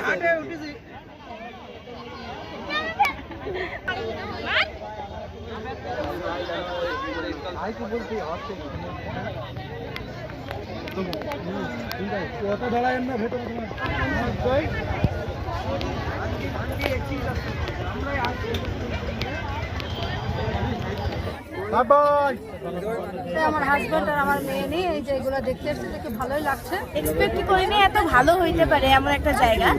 হাটে উঠেছি কত ধরায় না ভেতরে তোমার আমার হাজব্যান্ড আর আমার মেয়ে নিয়ে এই যে এগুলো দেখতে এসেছে দেখে ভালোই লাগছে। এক্সপেক্ট করিনি এত ভালো হইতে পারে এমন একটা জায়গা।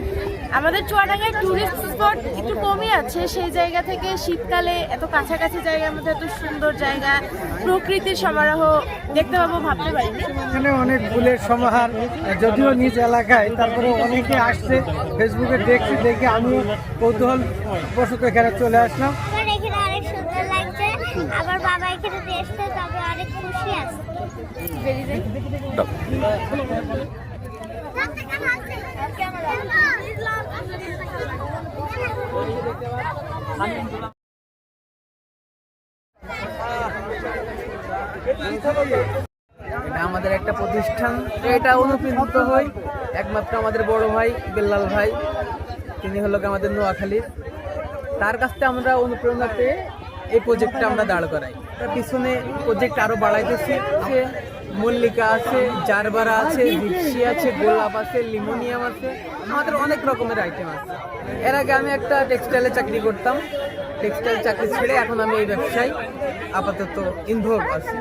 আমাদের চুয়াডাঙ্গায় টুরিস্ট স্পট একটু কমই আছে। সেই জায়গা থেকে শীতকালে এত কাছাকাছি জায়গার মধ্যে এত সুন্দর জায়গা প্রকৃতির সমারোহ দেখতে পাবো ভাবতে পারিনি। এখানে অনেক ফুলের সমাহার যদিও নিজ এলাকায় তারপরে অনেকে আসছে। ফেসবুকে দেখছি দেখে আমিও কৌতূহল বশত এখানে চলে আসলাম। সুন্দর লাগছে। আমার বাবা এখানে তবে অনেক খুশি এটা আমাদের একটা প্রতিষ্ঠান। এটা অনুপ্রাণিত হয়। একমাত্র আমাদের বড় ভাই, বেল্লাল ভাই। তিনি হলো আমাদের নোয়াখালীর। তার কাছ থেকে আমরা অনুপ্রেরণা পেয়ে এই প্রজেক্টটা আমরা দাঁড় করাই। তার পিছনে প্রজেক্ট আরও বাড়াইতেছি। যে মল্লিকা আছে, জারবারা আছে রিক্সি আছে, গোলাপ আছে, লিমোনিয়াম আছে, আমাদের অনেক রকমের আইটেম আছে। এর আগে আমি একটা টেক্সটাইলে চাকরি করতাম। টেক্সটাইল চাকরি ছেড়ে এখন আমি এই ব্যবসায় আপাতত ইনভলভ আছি।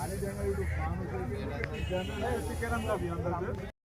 আমি জানি একটু ফার্ম আছে কেরাম লাগবে আমাদের